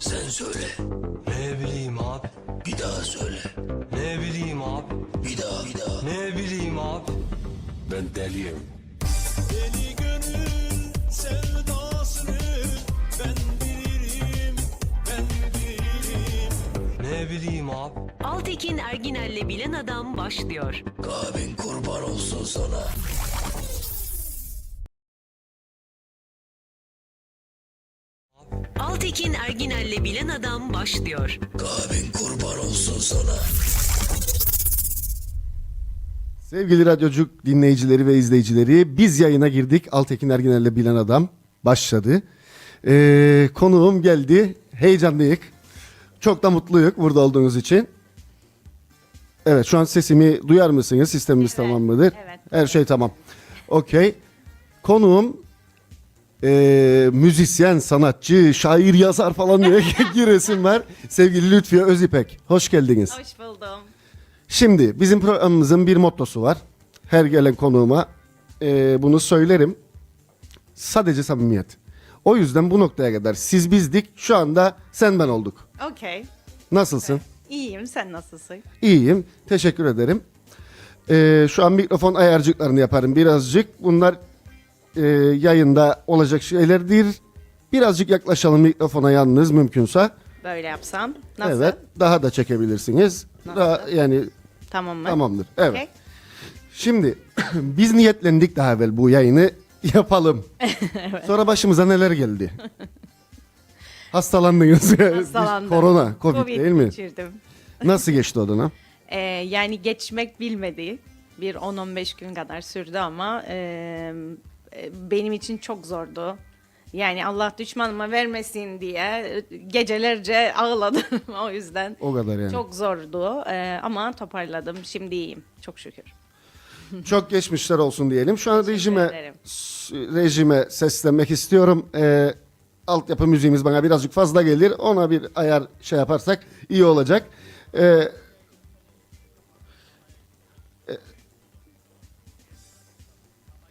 Sen söyle. Ne bileyim abi. Bir daha söyle. Ne bileyim abi. Bir daha bir daha. Ne bileyim abi. Ben deliyim. Deli gönül sevdasını ben bilirim, ben bilirim. Ne bileyim abi. Altekin Erginel'le Bilen Adam başlıyor. Kalbin kurban olsun sana. Altekin Erginel'le Bilen Adam başlıyor. Kalbin kurban olsun sana. Sevgili Radyocuk dinleyicileri ve izleyicileri biz yayına girdik. Altekin Erginer'le Bilen Adam başladı. Ee, konuğum geldi. Heyecanlıyık. Çok da mutluyuk burada olduğunuz için. Evet şu an sesimi duyar mısınız? Sistemimiz tamam mıdır? evet. Her şey tamam. Okey. Konuğum ee, müzisyen, sanatçı, şair, yazar falan diye giresim var. Sevgili Lütfiye Özipek. Hoş geldiniz. Hoş buldum. Şimdi bizim programımızın bir mottosu var. Her gelen konuğuma e, bunu söylerim. Sadece samimiyet. O yüzden bu noktaya kadar siz bizdik, şu anda sen ben olduk. Okey. Nasılsın? İyiyim. Sen nasılsın? İyiyim, teşekkür ederim. E, şu an mikrofon ayarcıklarını yaparım birazcık. Bunlar e, yayında olacak şeylerdir. Birazcık yaklaşalım mikrofona yalnız mümkünse. Böyle yapsam. Nasıl? Evet, daha da çekebilirsiniz. Nasıl? Daha yani Tamam mı? tamamdır. Evet. Okey. Şimdi biz niyetlendik daha evvel bu yayını yapalım. Sonra başımıza neler geldi? Hastalandınız. Hastalandım. Korona, Covid, değil mi? geçirdim. Nasıl geçti o dönem? Ee, yani geçmek bilmedi. Bir 10-15 gün kadar sürdü ama e, e, benim için çok zordu. Yani Allah düşmanıma vermesin diye gecelerce ağladım o yüzden. O kadar yani. Çok, Çok zordu Ee, ama toparladım. Şimdi iyiyim. Çok şükür. geçmişler olsun diyelim. Şu an rejime ederim. rejime seslenmek istiyorum. Ee, altyapı müziğimiz bana birazcık fazla gelir. Ona bir ayar şey yaparsak iyi olacak. Ee, e-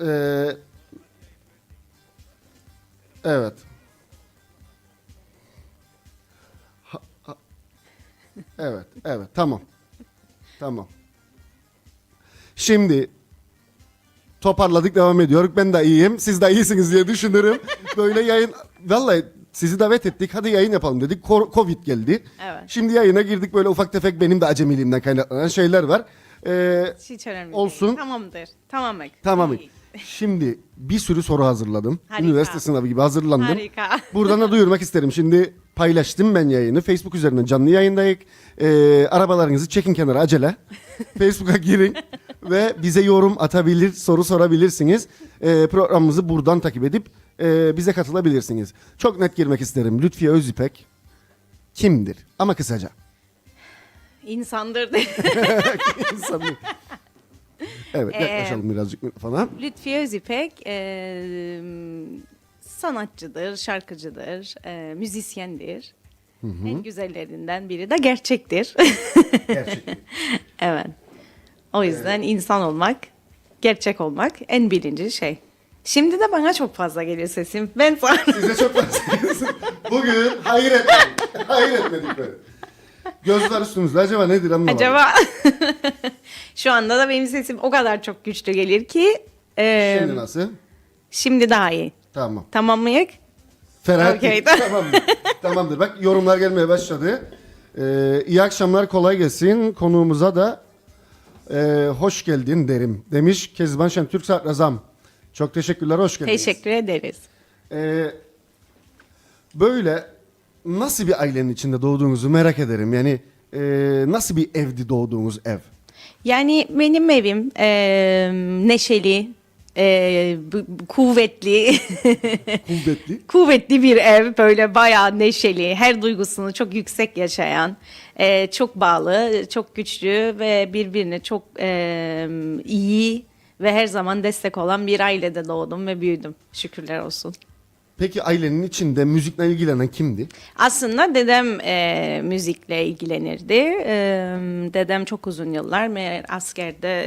Ee, evet. Ha- ha- Evet, evet, tamam. Tamam. Şimdi toparladık devam ediyoruz. Ben de iyiyim. Siz de iyisiniz diye düşünürüm. Böyle yayın vallahi sizi davet ettik. Hadi yayın yapalım dedik. Covid geldi. Evet. Şimdi yayına girdik. Böyle ufak tefek benim de acemiliğimden kaynaklanan şeyler var. Ee, Hiç önemli Olsun. değil. Tamamdır. Tamam. tamam. İyi. Şimdi bir sürü soru hazırladım. Harika. Üniversite sınavı gibi hazırlandım. Harika. Buradan da duyurmak isterim. Şimdi paylaştım ben yayını. Facebook üzerinden canlı yayındayık. Ee, arabalarınızı çekin kenara acele. Facebook'a girin ve bize yorum atabilir, soru sorabilirsiniz. Ee, programımızı buradan takip edip e, bize katılabilirsiniz. Çok net girmek isterim. Lütfiye Özipek kimdir? Ama kısaca. İnsandır. İnsanlık. Evet Ee, yaklaşalım birazcık falan. Lütfiye Özipek e, sanatçıdır, şarkıcıdır, e, müzisyendir. En güzellerinden biri de gerçektir. Gerçekten. evet. O yüzden insan olmak, gerçek olmak en birinci şey. Şimdi de bana çok fazla geliyor sesim. Ben sana... Size çok fazla Bugün hayır etmedik. hayır etmedik böyle. Gözler üstümüzde. Acaba nedir anlamadım. Acaba şu anda da benim sesim o kadar çok güçlü gelir ki e, Şimdi nasıl? şimdi daha iyi. Tamam. Tamam mıyık? Ferhat Okey. Tamamdır. Tamamdır. Bak yorumlar gelmeye başladı. Ee, iyi akşamlar kolay gelsin. Konuğumuza da e, hoş geldin derim. Demiş Kezban Şentürk Sarrazam. Çok teşekkürler. Hoş geldiniz. Teşekkür ederiz. Ee, böyle nasıl bir ailenin içinde doğduğunuzu merak ederim. Yani e, nasıl bir evdi doğduğunuz ev? Yani benim evim e, neşeli, e, kuvvetli, Kuvvetli. kuvvetli bir ev. Böyle bayağı neşeli, her duygusunu çok yüksek yaşayan, e, çok bağlı, çok güçlü ve birbirine çok e, iyi ve her zaman destek olan bir ailede doğdum ve büyüdüm. Şükürler olsun. Peki ailenin içinde müzikle ilgilenen kimdi? Aslında dedem e, müzikle ilgilenirdi. E, dedem çok uzun yıllar meğer askerde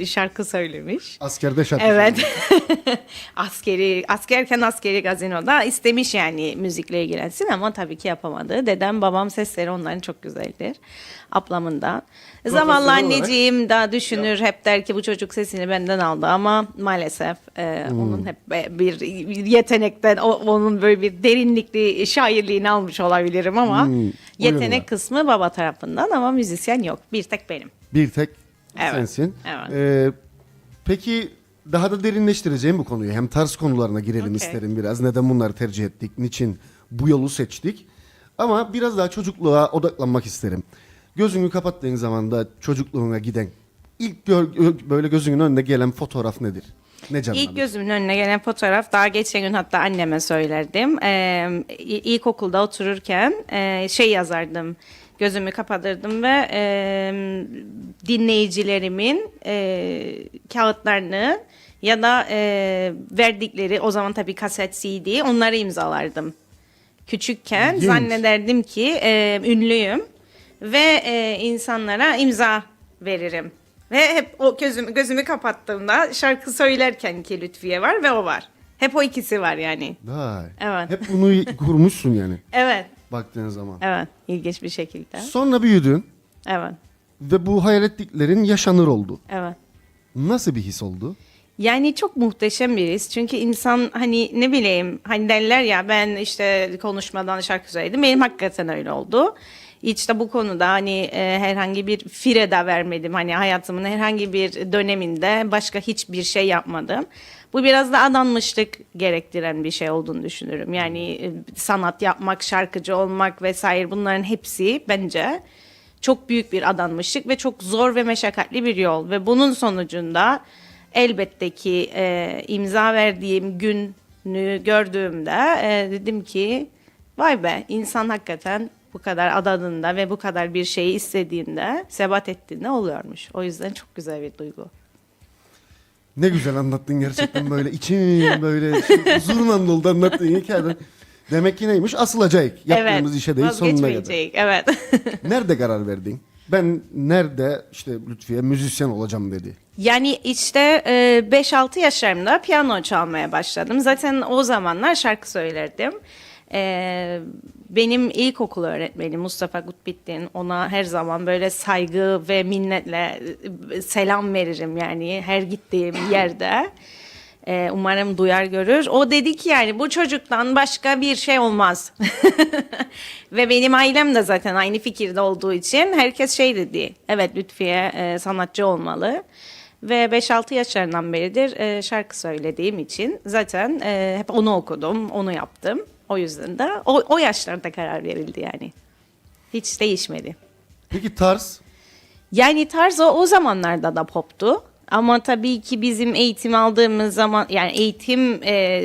e, şarkı söylemiş. Askerde şarkı Evet. askeri askerken askeri gazinoda istemiş yani müzikle ilgilensin ama tabii ki yapamadı. Dedem babam sesleri onların çok güzeldir. Ablamın da. Zamanla olarak- anneciğim da düşünür hep der ki bu çocuk sesini benden aldı ama maalesef e, Hmm. onun hep bir yetενekten o, onun böyle bir derinlikli şairliğini almış olabilirim ama Hmm, o yetenek kısmı baba tarafından ama müzisyen yok. Bir tek benim. Bir tek Evet, sensin. evet. Ee, peki daha da derinleştireceğim bu konuyu. Hem tarz konularına girelim Okey. isterim biraz. Neden bunları tercih ettik? Niçin bu yolu seçtik? Ama biraz daha çocukluğa odaklanmak isterim. Gözünü kapattığın zaman da çocukluğuna giden ilk gör- gö- böyle gözünün önüne gelen fotoğraf nedir? Ne canlanır? İlk gözümün önüne gelen fotoğraf daha geçen gün hatta anneme söylerdim. Ee, ilkokulda otururken e, şey yazardım. Gözümü kapatırdım ve e, dinleyicilerimin e, kağıtlarını ya da e, verdikleri o zaman tabii kaset CD onları imzalardım. Küçükken İlginç. zannederdim ki e, ünlüyüm ve e, insanlara imza veririm. Ve hep o gözümü, gözümü kapattığımda şarkı söylerken ki Lütfiye var ve o var. Hep o ikisi var yani. Vay. Evet. Hep bunu kurmuşsun yani Evet, baktığın zaman. evet. ilginç bir şekilde. Sonra büyüdün Evet, ve bu hayal ettiklerin yaşanır oldu. evet. Nasıl bir his oldu? Yani çok muhteşem bir his. Çünkü insan hani ne bileyim hani derler ya ben işte konuşmadan şarkı söyledim. Benim hakikaten öyle oldu. Hiç de bu konuda hani e, herhangi bir fire de vermedim. Hani hayatımın herhangi bir döneminde başka hiçbir şey yapmadım. Bu biraz da adanmışlık gerektiren bir şey olduğunu düşünürüm. Yani e, sanat yapmak, şarkıcı olmak vesaire bunların hepsi bence çok büyük bir adanmışlık ve çok zor ve meşakkatli bir yol. Ve bunun sonucunda elbette ki e, imza verdiğim günü gördüğümde e, dedim ki vay be insan hakikaten bu kadar adadında ve bu kadar bir şeyi istediğinde, sebat ettiğinde oluyormuş. O yüzden çok güzel bir duygu. Ne güzel anlattın gerçekten böyle içim böyle huzurla doldu anlattığın hikayeden. Demek ki neymiş? Asılacak. Yaptığımız işe değil sonuna kadar. Evet. Nerede karar verdin? Ben nerede işte Lütfiye müzisyen olacağım dedi. Yani işte e, 5-6 yaşlarımda piyano çalmaya başladım. Zaten o zamanlar şarkı söylerdim. E, benim ilkokul öğretmenim Mustafa Gutbittin ona her zaman böyle saygı ve minnetle e, selam veririm yani her gittiğim yerde. E, umarım duyar görür. O dedi ki yani bu çocuktan başka bir şey olmaz. Ve benim ailem de zaten aynı fikirde olduğu için herkes şey dedi. Evet Lütfiye e, sanatçı olmalı. Ve 5-6 yaşlarından beridir e, şarkı söylediğim için zaten e, hep onu okudum, onu yaptım. O yüzden de o, o yaşlarda karar verildi yani. Hiç değişmedi. Peki tarz? Yani tarz o, o zamanlarda da poptu. Ama tabii ki bizim eğitim aldığımız zaman yani eğitim e,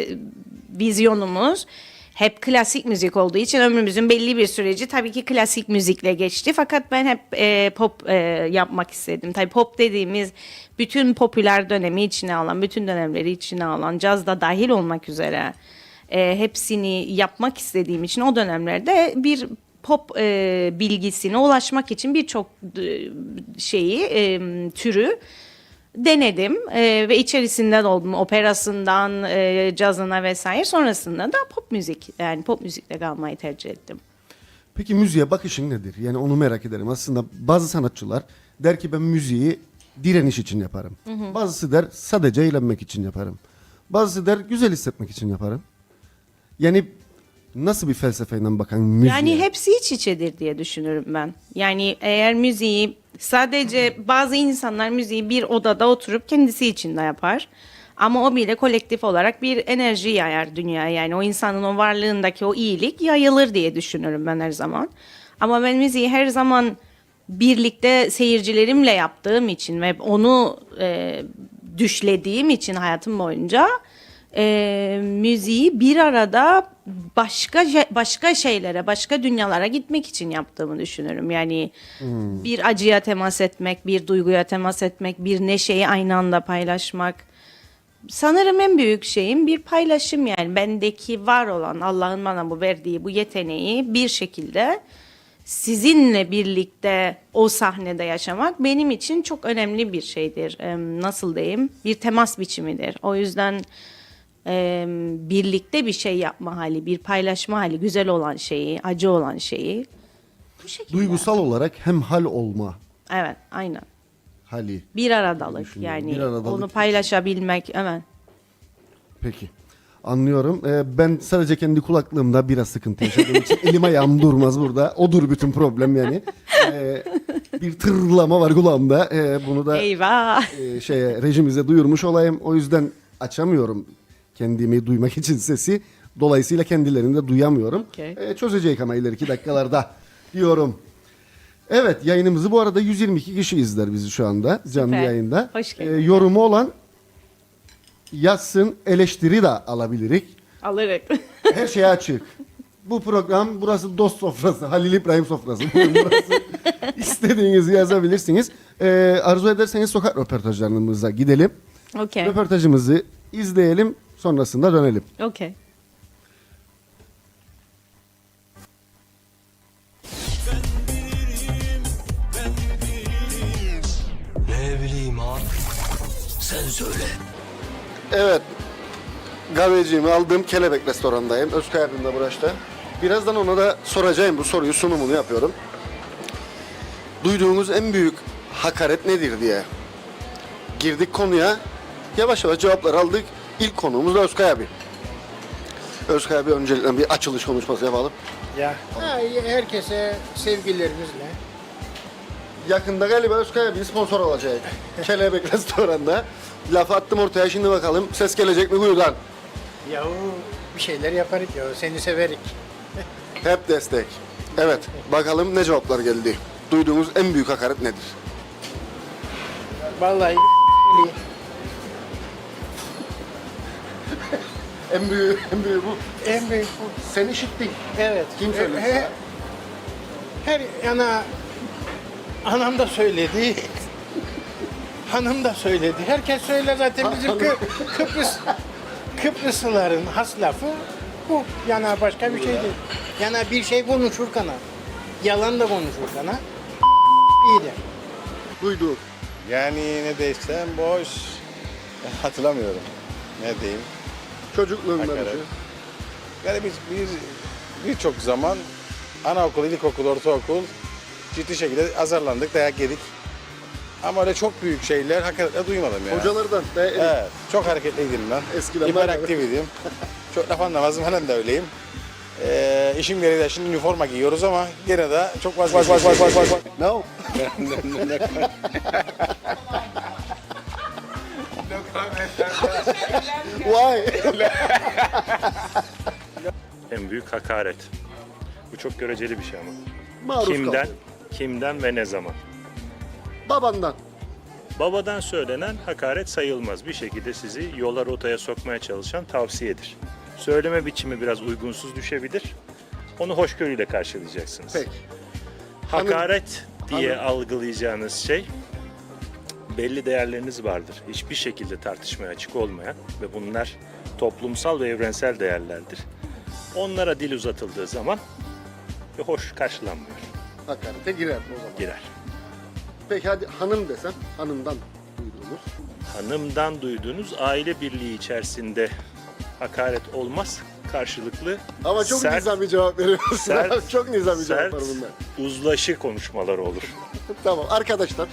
vizyonumuz hep klasik müzik olduğu için ömrümüzün belli bir süreci tabii ki klasik müzikle geçti. Fakat ben hep e, pop e, yapmak istedim. Tabii pop dediğimiz bütün popüler dönemi içine alan, bütün dönemleri içine alan, caz da dahil olmak üzere e, hepsini yapmak istediğim için o dönemlerde bir pop e, bilgisine ulaşmak için birçok e, şeyi e, türü denedim e, ve içerisinden oldum operasından e, cazına vesaire sonrasında da pop müzik yani pop müzikle kalmayı tercih ettim. Peki müziğe bakışın nedir? Yani onu merak ederim. Aslında bazı sanatçılar der ki ben müziği direniş için yaparım. Bazısı der sadece eğlenmek için yaparım. Bazısı der güzel hissetmek için yaparım. Yani nasıl bir felsefeyle bakan müziğe? Yani hepsi iç içedir diye düşünürüm ben. Yani eğer müziği sadece bazı insanlar müziği bir odada oturup kendisi için de yapar. Ama o bile kolektif olarak bir enerji yayar dünyaya. Yani o insanın o varlığındaki o iyilik yayılır diye düşünürüm ben her zaman. Ama ben müziği her zaman birlikte seyircilerimle yaptığım için ve onu e, düşlediğim için hayatım boyunca e, müziği bir arada başka başka şeylere, başka dünyalara gitmek için yaptığımı düşünürüm. Yani bir acıya temas etmek, bir duyguya temas etmek, bir neşeyi aynı anda paylaşmak. sanırım en büyük şeyim bir paylaşım yani bendeki var olan Allah'ın bana bu verdiği bu yeteneği bir şekilde sizinle birlikte o sahnede yaşamak benim için çok önemli bir şeydir. Nasıl diyeyim? Bir temas biçimidir. O yüzden em, birlikte bir şey yapma hali, bir paylaşma hali, güzel olan şeyi, acı olan şeyi. Bu şekilde. Duygusal olarak hem hal olma Evet, aynen. hali. Bir aradalık Düşünüyorum. yani Bir aradalık onu için. paylaşabilmek, evet. Peki. Anlıyorum. Ee, ben sadece kendi kulaklığımda biraz sıkıntı yaşadığım için elim ayağım durmaz burada. Odur bütün problem yani. Ee, bir tırlama var kulağımda. Ee, bunu da Eyvah. e, şeye rejimize duyurmuş olayım. O yüzden açamıyorum kendimi duymak için sesi. Dolayısıyla kendilerini de duyamıyorum. Okey. Ee, çözecek ama ileriki dakikalarda diyorum. Evet yayınımızı bu arada 122 kişi izler bizi şu anda canlı Süper. yayında. Hoş Ee, geldin. yorumu olan yazsın eleştiri de alabilirik. Alırık. Her şeye açık. Bu program burası dost sofrası, Halil İbrahim sofrası. Buyurun burası. İstediğinizi yazabilirsiniz. Ee, arzu ederseniz sokak röportajlarımıza gidelim. Okey. Röportajımızı izleyelim. Sonrasında dönelim. Okey. Ne bileyim abi. Sen söyle. Evet. Kahveciğimi aldığım Kelebek restorandayım. Özkay abim de burası. Birazdan ona da soracağım bu soruyu sunumunu yapıyorum. Duyduğunuz en büyük hakaret nedir diye. Girdik konuya. Yavaş yavaş cevaplar aldık. İlk konuğumuz da Özkay abi. Özkay abi öncelikle bir açılış konuşması yapalım. Ya. Ha, herkese sevgilerimizle. Yakında galiba Özkay abi sponsor olacak. Kelebek restoranda. Laf attım ortaya şimdi bakalım ses gelecek mi kuyudan. Yahu bir şeyler yaparız ya. Seni severik. Hep destek. Evet, bakalım ne cevaplar geldi. Duyduğunuz en büyük hakaret nedir? Vallahi En büyük, en büyük bu. en büyük bu. Sen işittin. Evet. Kim söyledi He-? Her yana anam da söyledi. Hanım da söyledi. Herkes söyler zaten bizim Kı- Kıbrıs Kıbrıslıların has lafı bu. Yana başka bir şey değil. Yana bir şey konuşur kana. Yalan da konuşur kana. İyidir. Duyduk. Yani ne desem boş. Hatırlamıyorum. Ne diyeyim? Çocukluğundan Hakaret. önce. Yani biz bir birçok zaman anaokul, ilkokul, ortaokul ciddi şekilde azarlandık, dayak yedik. Ama öyle çok büyük şeyler hakikaten duymadım ya. Hocalardan. De, Evet, çok hareketliydim ben. Eskiden Hiperaktifiydim. çok laf anlamazdım, halen de öyleyim. Ee, işim gereği de şimdi üniforma giyiyoruz ama gene de çok vazgeçmiyorum. No. Why? En büyük hakaret. Bu çok göreceli bir şey ama. Maruz Kimden, kaldın. kimden ve ne zaman? Babandan. Babadan söylenen hakaret sayılmaz. Bir şekilde sizi yola rotaya sokmaya çalışan tavsiyedir. Söyleme biçimi biraz uygunsuz düşebilir. Onu hoşgörüyle karşılayacaksınız. Peki. Hakaret diye hanım- algılayacağınız şey belli değerleriniz vardır. Hiçbir şekilde tartışmaya açık olmayan ve bunlar toplumsal ve evrensel değerlerdir. Onlara dil uzatıldığı zaman hoş karşılanmıyor. Hakarete girer o zaman. Girer. Peki hadi hanım desem. Hanımdan duyduğumuz. Hanımdan duyduğunuz aile birliği içerisinde hakaret olmaz. Karşılıklı Ama çok sert, nizami cevap veriyorsun. sert, çok nizami sert, var bunlar. uzlaşı konuşmalar olur. Tamam arkadaşlar.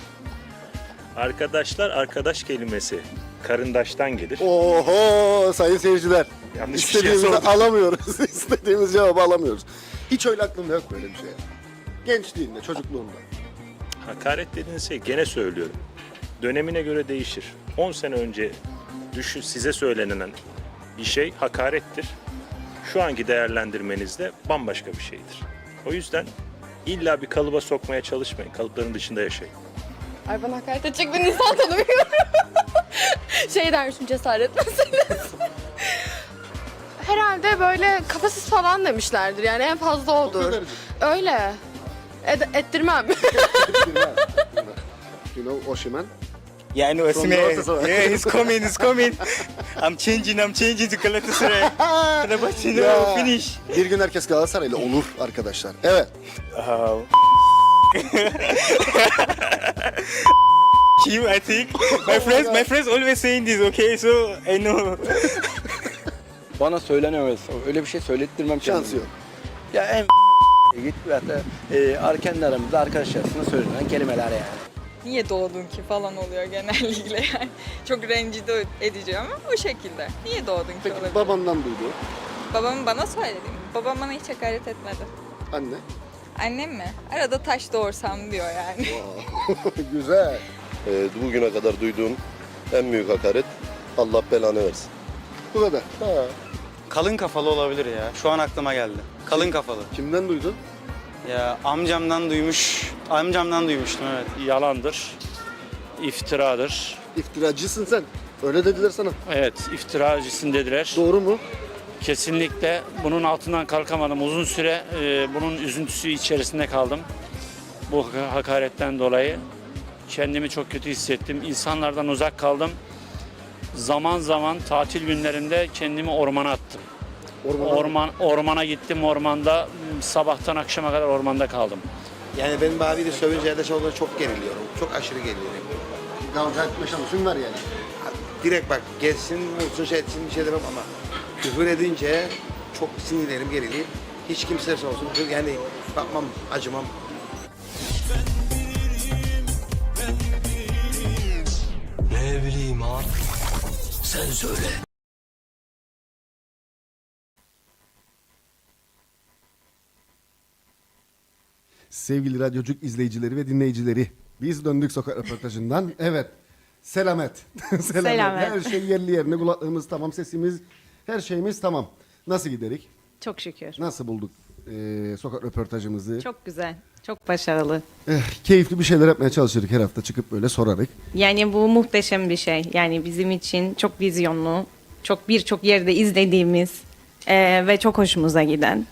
Arkadaşlar arkadaş kelimesi karındaştan gelir. Oho sayın seyirciler. Yanlış bir şey İstediğimizi alamıyoruz. İstediğimiz cevabı alamıyoruz. Hiç öyle aklımda yok böyle bir şey. Gençliğinde, çocukluğunda. Hakaret dediğiniz şey gene söylüyorum. Dönemine göre değişir. 10 sene önce düşün size söylenen bir şey hakarettir. Şu anki değerlendirmenizde bambaşka bir şeydir. O yüzden illa bir kalıba sokmaya çalışmayın. Kalıpların dışında yaşayın. Ay ben hakaret edecek bir insan tanımıyorum. şey dermişim cesaret meselesi. Herhalde böyle kafasız falan demişlerdir yani en fazla odur. kadarcık. Öyle. Ed- ettirmem. you know Oshiman? Yeah, I know. From Osimhen. Galatasaray. Yeah, he's coming. He's coming. I'm changing. I'm changing to Galatasaray. Fenerbahçe no Ya. finish. Bir gün herkes Galatasaraylı olur arkadaşlar. Evet. Uh, Kim, I think. My friends, my friends always saying this. Okay, so I know. Bana söylenemez. Öyle bir şey söylettirmem Şansı kendime. yok. Ya en git ve hatta e, ar- kendi aramızda arkadaş arasında söylenen kelimeler yani. Niye doğdun ki falan oluyor genellikle yani. Çok rencide edici ama o şekilde. Niye doğdun ki Peki olabilir. babandan duydu. Babam bana söyledi. Babam bana hiç hakaret etmedi. Anne. Annem mi? Arada taş doğursam diyor yani. Güzel. Ee, bugüne kadar duyduğum en büyük hakaret Allah belanı versin. Bu kadar. Ha. Kalın kafalı olabilir ya. Şu an aklıma geldi. Kalın kafalı. Kimden duydun? Ya amcamdan duymuş. Amcamdan duymuştum evet. Yalandır, iftiradır. İftiracısın sen. Öyle dediler sana. Evet, iftiracısın dediler. Doğru mu? Kesinlikle bunun altından kalkamadım. Uzun süre e, bunun üzüntüsü içerisinde kaldım. Bu hak- hakaretten dolayı kendimi çok kötü hissettim. İnsanlardan uzak kaldım. Zaman zaman tatil günlerinde kendimi ormana attım. Ormana. Orman ormana gittim. Ormanda sabahtan akşama kadar ormanda kaldım. Yani benim abiyle sövünce ya da şey olduğunda çok geriliyorum. Çok aşırı geriliyorum. Kavga etme şansın var yani. Direkt bak geçsin, vursun, şey etsin bir şey demem ama küfür edince çok sinirlerim gerileyip hiç kimse olsun yani bakmam, acımam. Ne bileyim abi. Sen söyle. Sevgili Radyocuk izleyicileri ve dinleyicileri. Biz döndük sokak röportajından. Evet. Selamet. Selamet. Selamet. Her şey yerli yerine. Kulaklığımız tamam. Sesimiz, her şeyimiz tamam. Nasıl giderik? Çok şükür. Nasıl bulduk eee, sokak röportajımızı? Çok güzel. Çok başarılı. Eh, keyifli bir şeyler yapmaya çalışırız her hafta çıkıp böyle sorarık. Yani bu muhteşem bir şey. Yani bizim için çok vizyonlu, çok birçok yerde izlediğimiz eee, ve çok hoşumuza giden.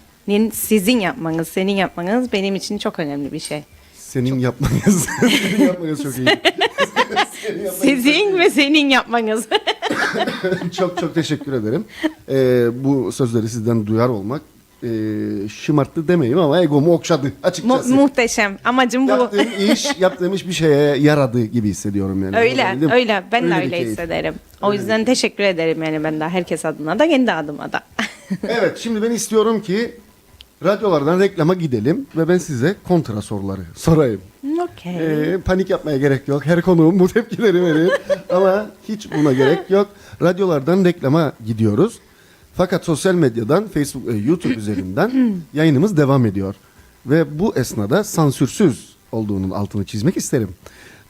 Sizin yapmanız, senin yapmanız benim için çok önemli bir şey. Senin yapmanız, senin yapmanız çok iyi. Senin yapmanız Sizin ve senin yapmanız. çok çok teşekkür ederim. Ee, bu sözleri sizden duyar olmak e, şımarttı demeyeyim ama egomu okşadı Mu- açıkçası. muhteşem. Amacım bu. Yaptığım iş, yaptığım iş bir şeye yaradı gibi hissediyorum yani. Öyle, Anlatabildim? öyle. Ben de bir öyle keyif. hissederim. O yüzden teşekkür ederim yani ben de herkes adına da kendi adıma da. Evet, şimdi ben istiyorum ki radyolardan reklama gidelim ve ben size kontra soruları sorayım. Okey. Ee, panik yapmaya gerek yok. Her konuğum bu tepkileri verir. Ama hiç buna gerek yok. Radyolardan reklama gidiyoruz. Fakat sosyal medyadan, Facebook ve YouTube üzerinden yayınımız devam ediyor. Ve bu esnada sansürsüz olduğunun altını çizmek isterim.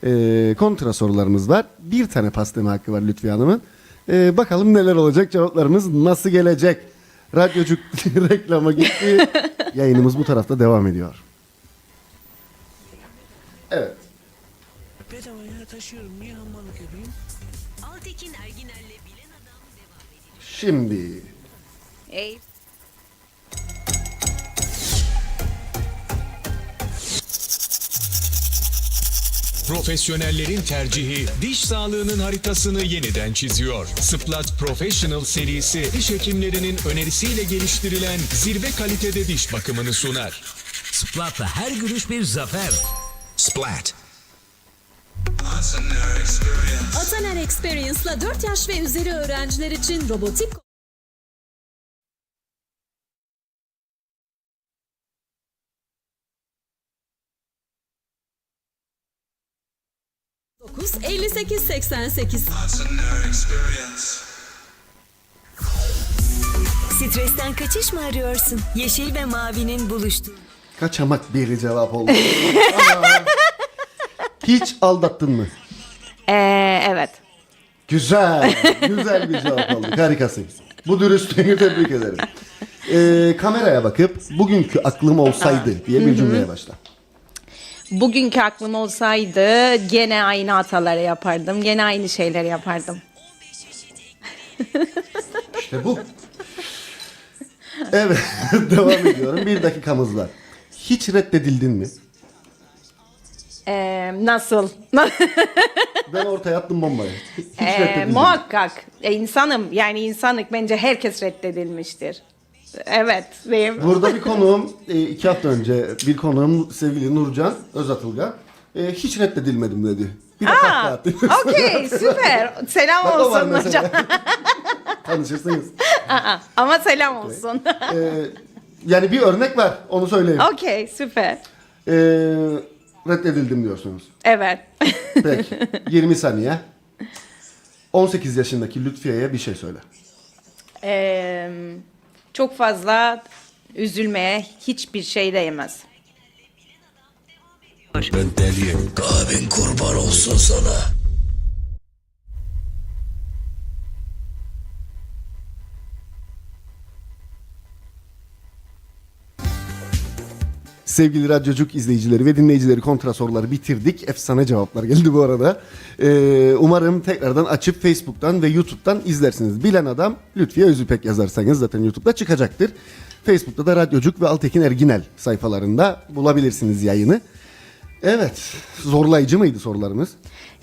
Ee, kontra sorularımız var. Bir tane pasteme hakkı var Lütfi Hanım'ın. Ee, bakalım neler olacak, cevaplarımız nasıl gelecek? Radyocuk reklama gitti. Yayınımız bu tarafta devam ediyor. Evet. Bedavaya taşıyorum. Niye hammalık yapayım? Altekin Erginer'le Bilen Adam devam ediyor. Şimdi Ey. Profesyonellerin tercihi diş sağlığının haritasını yeniden çiziyor. Splat Professional serisi diş hekimlerinin önerisiyle geliştirilen zirve kalitede diş bakımını sunar. Splat'la her gülüş bir zafer. Splat. Ataner Experience'la 4 yaş ve üzeri öğrenciler için robotik Dokuz 58 88 Stresten kaçış mı arıyorsun? Yeşil ve mavinin buluştuğu. kaçamak bir cevap oldu. Hiç aldattın mı? Ee, evet. Güzel. Güzel bir cevap aldık. Harikasın. Bu dürüstlüğünü tebrik ederim. Ee, kameraya bakıp bugünkü aklım olsaydı diye bir cümleye başla. Bugünkü aklım olsaydı gene aynı hataları yapardım. Gene aynı şeyleri yapardım. İşte bu. Evet. devam ediyorum. Bir dakikamız var. Hiç reddedildin mi? Ee, nasıl? Ben ortaya attım bombayı. Hiç Ee, muhakkak. E, insanım. Yani insanlık bence herkes reddedilmiştir. Evet. Benim. Burada bir konuğum, e, iki hafta önce bir konuğum sevgili Nurcan Özatılga. E, hiç reddedilmedim dedi. Bir de kahkaha attı. Okey süper. Selam Bak o var olsun mesela. hocam. Tanışırsınız. Aa, Ama selam olsun. E, yani bir örnek var, onu söyleyeyim. Okey süper. E, reddedildim diyorsunuz. Evet. Peki, 20 saniye. 18 yaşındaki Lütfiye'ye bir şey söyle. Ee, çok fazla üzülmeye hiçbir şey değmez. Ben deliyim. Kahvin kurban olsun sana. Sevgili Radyocuk izleyicileri ve dinleyicileri kontra soruları bitirdik. Efsane cevaplar geldi bu arada. Ee, umarım tekrardan açıp Facebook'tan ve YouTube'dan izlersiniz. Bilen adam Lütfiye Özüpek yazarsanız zaten YouTube'da çıkacaktır. Facebook'ta da Radyocuk ve Altekin Erginel sayfalarında bulabilirsiniz yayını. Evet, zorlayıcı mıydı sorularımız?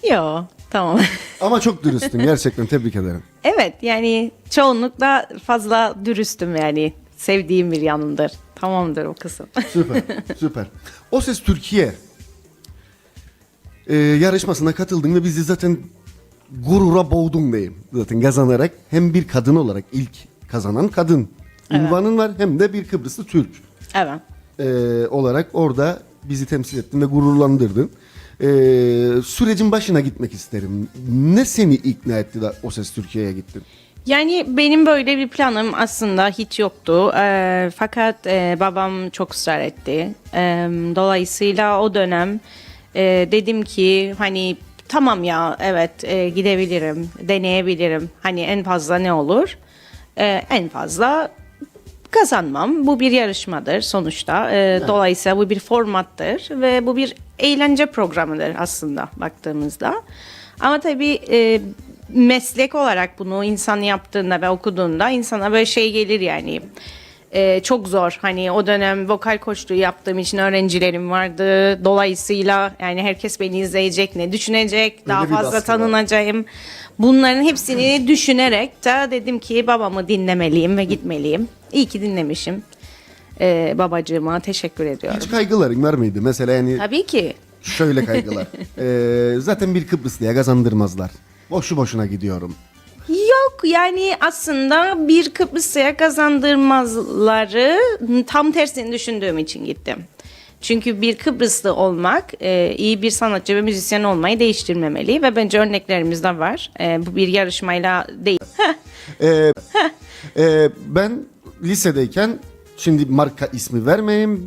Yo tamam. Ama çok dürüstüm gerçekten tebrik ederim. evet yani çoğunlukla fazla dürüstüm yani. Sevdiğim bir yanımdır. Tamamdır o kısım. Süper, süper. O Ses Türkiye e, yarışmasına katıldın ve bizi zaten gurura boğdun diyeyim. Zaten kazanarak hem bir kadın olarak ilk kazanan kadın ünvanın var hem de bir Kıbrıslı Türk evet. e, olarak orada bizi temsil ettin ve gururlandırdın. E, sürecin başına gitmek isterim. Ne seni ikna etti de O Ses Türkiye'ye gittin? Yani benim böyle bir planım aslında hiç yoktu. Ee, fakat e, babam çok ısrar etti. Ee, dolayısıyla o dönem e, dedim ki hani tamam ya evet e, gidebilirim, deneyebilirim. Hani en fazla ne olur? Ee, en fazla kazanmam. Bu bir yarışmadır sonuçta. Ee, Dolayısıyla bu bir formattır ve bu bir eğlence programıdır aslında baktığımızda. Ama tabii e, meslek olarak bunu insan yaptığında ve okuduğunda insana böyle şey gelir yani. E, çok zor. Hani o dönem vokal koçluğu yaptığım için öğrencilerim vardı. Dolayısıyla yani herkes beni izleyecek, ne düşünecek, daha bir fazla baskı var. tanınacağım. Bunların hepsini düşünerek de dedim ki babamı dinlemeliyim ve gitmeliyim. İyi ki dinlemişim. Ee, babacığıma teşekkür ediyorum. Hiç kaygıların var mıydı? Mesela yani Tabii ki. Şöyle kaygılar. Ee, zaten bir Kıbrıslıya kazandırmazlar. Boşu boşuna gidiyorum. Yok yani aslında bir Kıbrıs'a kazandırmazları tam tersini düşündüğüm için gittim. Çünkü bir Kıbrıslı olmak e, iyi bir sanatçı ve müzisyen olmayı değiştirmemeli ve bence örneklerimiz de var. E, bu bir yarışmayla değil. Ee, e, ben lisedeyken şimdi marka ismi vermeyeyim